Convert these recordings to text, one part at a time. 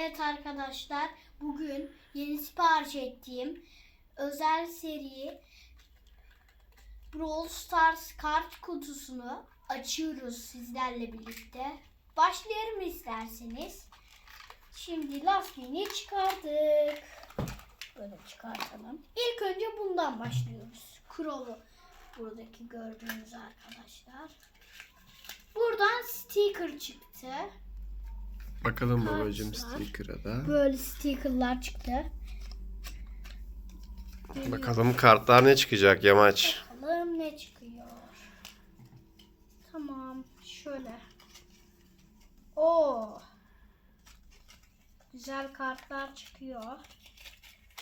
Evet arkadaşlar bugün yeni sipariş ettiğim özel seri Brawl Stars kart kutusunu açıyoruz sizlerle birlikte. Başlayalım isterseniz. Şimdi lastiğini çıkardık. Böyle çıkartalım. İlk önce bundan başlıyoruz. Crow'u buradaki gördüğünüz arkadaşlar. Buradan sticker çıktı. Bakalım babacığım sticker'a da. Böyle stickerlar çıktı. Bakalım kartlar ne çıkacak Yamaç. Bakalım ne çıkıyor. Tamam. Şöyle. Oo. Güzel kartlar çıkıyor.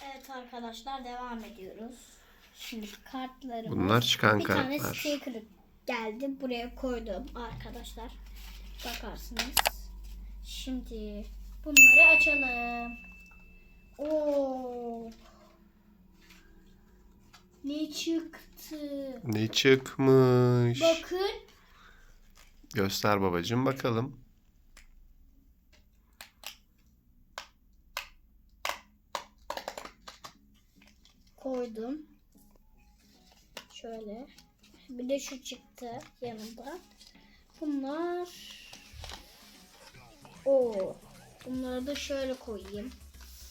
Evet arkadaşlar devam ediyoruz. Şimdi kartlarımız. Bunlar çıkan bir tane kartlar. sticker geldi. Buraya koydum arkadaşlar. Bakarsınız. Şimdi bunları açalım. Oo. Ne çıktı? Ne çıkmış? Bakın. Göster babacığım bakalım. koydum. Şöyle. Bir de şu çıktı yanında. Bunlar o. Bunları da şöyle koyayım.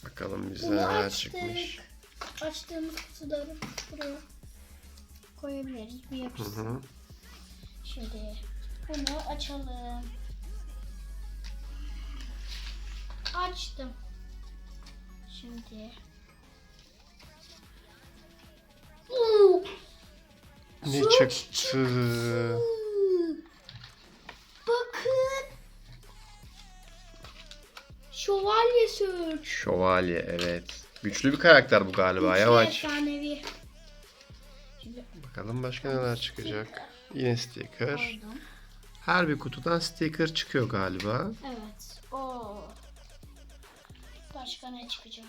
Bakalım bize Bunu neler açtık. çıkmış. Açtığımız kutuları buraya koyabiliriz. Bir Hı yapışsın. hı. Şimdi bunu açalım. Açtım. Şimdi Oo, Ne çıktı? Bakın. Şövalye evet. Güçlü bir karakter bu galiba Güçlü Yamaç. efsanevi. Bakalım başka neler çıkacak. Yine sticker. koydum. Her bir kutudan sticker çıkıyor galiba. Evet. O. Başka ne çıkacak?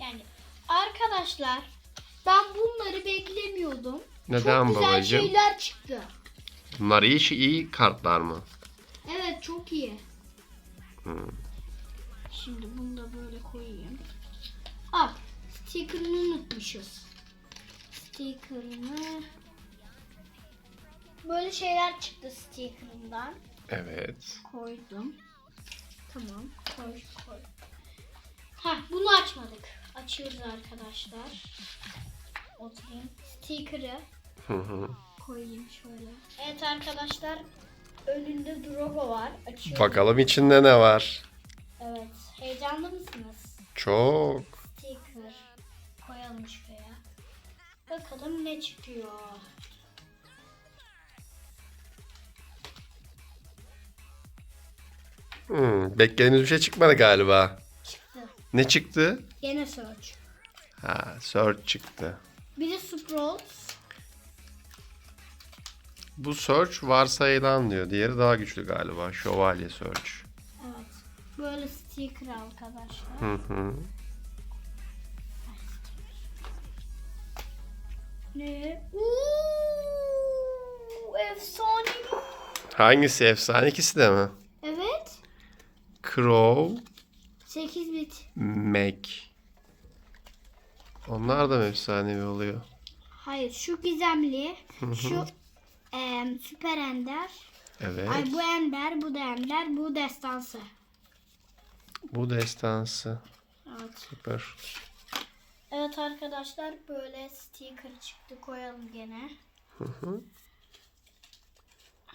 Yani arkadaşlar ben bunları beklemiyordum. Neden çok güzel babacığım? şeyler çıktı. Bunlar iyi iyi kartlar mı? Evet çok iyi. Hı. Şimdi bunu da böyle koyayım. Ah sticker'ını unutmuşuz. Sticker'ını böyle şeyler çıktı sticker'ından. Evet. Koydum. Tamam. Koy koy. Ha bunu açmadık. Açıyoruz arkadaşlar. Oturayım. Sticker'ı Hı hı. Koyayım şöyle. Evet arkadaşlar. Önünde Drogo var. Açıyorum. Bakalım içinde ne var. Evet. Heyecanlı mısınız? Çok. Sticker. Koyalım şuraya. Bakalım ne çıkıyor. Hmm, beklediğimiz bir şey çıkmadı galiba. Çıktı. Ne çıktı? Yine search. Ha, Search çıktı. Bir de Sprout. Bu Search varsayılan diyor. Diğeri daha güçlü galiba. Şövalye Search. Evet. Böyle sticker arkadaşlar. Hı hı. Ne? Uuu, efsane. Hangisi efsane? İkisi de mi? Evet. Crow, 8 bit. Mac. Onlar da mı efsanevi oluyor? Hayır şu gizemli. şu em, süper ender. Evet. Ay bu ender, bu da ender, bu destansı. Bu destansı. Evet. Süper. Evet arkadaşlar böyle sticker çıktı koyalım gene. Hı hı.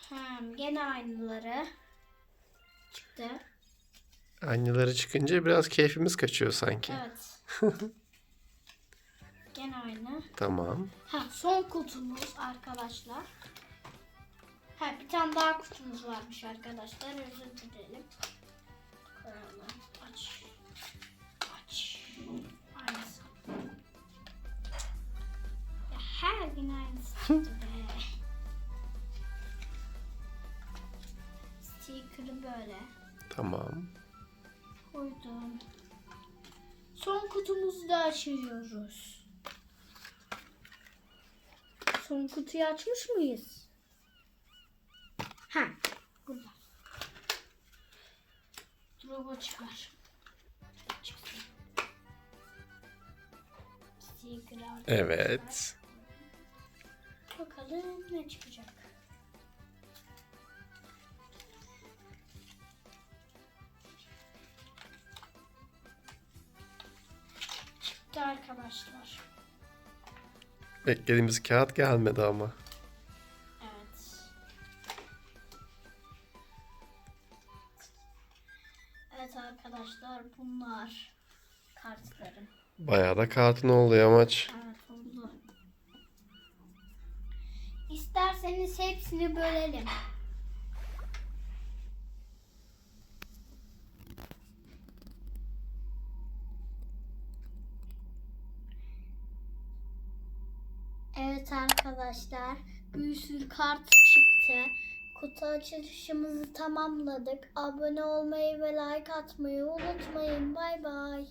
Hem gene aynıları çıktı. Anneleri çıkınca biraz keyfimiz kaçıyor sanki. Evet. gene aynı. Tamam. Ha son kutumuz arkadaşlar. Ha bir tane daha kutumuz varmış arkadaşlar. Özür dilerim. Koyalım. Aç. Aç. Aynısı. Ya her gün aynısı. Sticker'ı böyle Tamam. koydum. Son kutumuzu da açıyoruz. Son kutuyu açmış mıyız? Ha. Drop'a çıkar. Çıksın. Evet. Bakalım ne çıkacak. Çıktı arkadaşlar. Beklediğimiz kağıt gelmedi ama. Evet arkadaşlar bunlar kartlarım. Bayağı da kartın oldu yamaç. Evet oldu. İsterseniz hepsini bölelim. Evet arkadaşlar bir sürü kart çıktı. Kutu açılışımızı tamamladık. Abone olmayı ve like atmayı unutmayın. Bay bay.